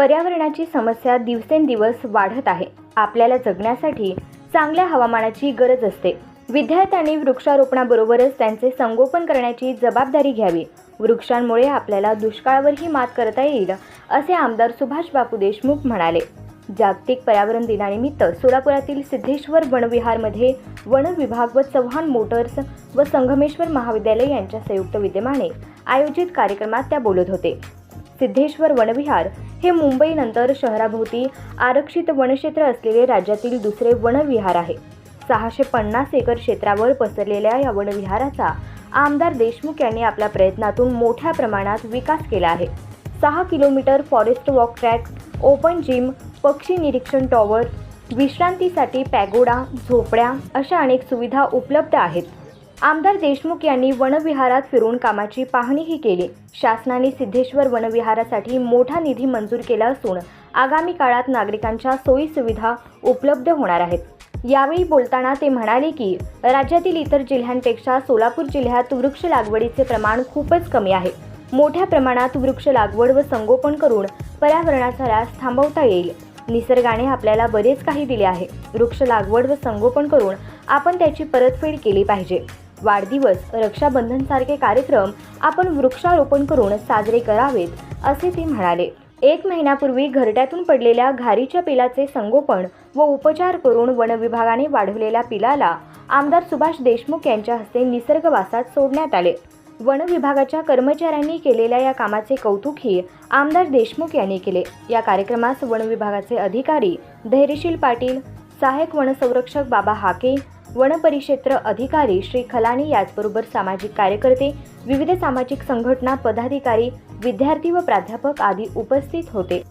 पर्यावरणाची समस्या दिवसेंदिवस वाढत आहे. आपल्याला जगण्यासाठी चांगल्या हवामानाची गरज असते. विद्यार्थ्यांनी वृक्षारोपणाबरोबरच त्यांचे संगोपन करण्याची जबाबदारी घ्यावी. वृक्षांमुळे आपल्याला दुष्काळावरही मात करता येईल असे आमदार सुभाष बापू देशमुख म्हणाले. जागतिक पर्यावरण दिनानिमित्त सोलापुरातील सिद्धेश्वर वनविहारमध्ये वन विभाग व चव्हाण मोटर्स व संगमेश्वर महाविद्यालय यांच्या संयुक्त विद्यमाने आयोजित कार्यक्रमात त्या बोलत होते. सिद्धेश्वर वनविहार हे मुंबईनंतर शहराभोवती आरक्षित वनक्षेत्र असलेले राज्यातील दुसरे वनविहार आहे. सहाशे पन्नास एकर क्षेत्रावर पसरलेल्या या वनविहाराचा आमदार देशमुख यांनी आपल्या प्रयत्नातून मोठ्या प्रमाणात विकास केला आहे. सहा kilometre forest walk track open gym पक्षी निरीक्षण टॉवर विश्रांतीसाठी पॅगोडा झोपड्या अशा अनेक सुविधा उपलब्ध आहेत. आमदार देशमुख यांनी वनविहारात फिरून कामाची पाहणीही केली. शासनाने सिद्धेश्वर वनविहारासाठी मोठा निधी मंजूर केला असून आगामी काळात नागरिकांच्या सोयी सुविधा उपलब्ध होणार आहेत. यावेळी बोलताना ते म्हणाले की राज्यातील इतर जिल्ह्यांपेक्षा सोलापूर जिल्ह्यात वृक्ष लागवडीचे प्रमाण खूपच कमी आहे. मोठ्या प्रमाणात वृक्ष लागवड व संगोपन करून पर्यावरणाचा ऱ्हास थांबवता येईल. निसर्गाने आपल्याला बरेच काही दिले आहे. वृक्ष लागवड व संगोपन करून आपण त्याची परतफेड केली पाहिजे. वाढदिवस रक्षाबंधन सारखे कार्यक्रम आपण वृक्षारोपण करून साजरे करावेत असे ते म्हणाले. एक महिन्यापूर्वी घरट्यातून पडलेल्या घारीच्या पिलाचे संगोपन व उपचार करून वनविभागाने वाढवलेल्या पिलाला आमदार सुभाष देशमुख यांच्या हस्ते निसर्गवासात सोडण्यात आले. वन विभागाच्या कर्मचाऱ्यांनी केलेल्या या कामाचे कौतुकही आमदार देशमुख यांनी केले. या कार्यक्रमास वन विभागाचे अधिकारी धैर्यशील पाटील सहाय्यक वनसंरक्षक बाबा हाके वनपरिक्षेत्र अधिकारी श्री खलानी याचबरोबर सामाजिक कार्यकर्ते विविध सामाजिक संघटना पदाधिकारी विद्यार्थी व प्राध्यापक आदी उपस्थित होते.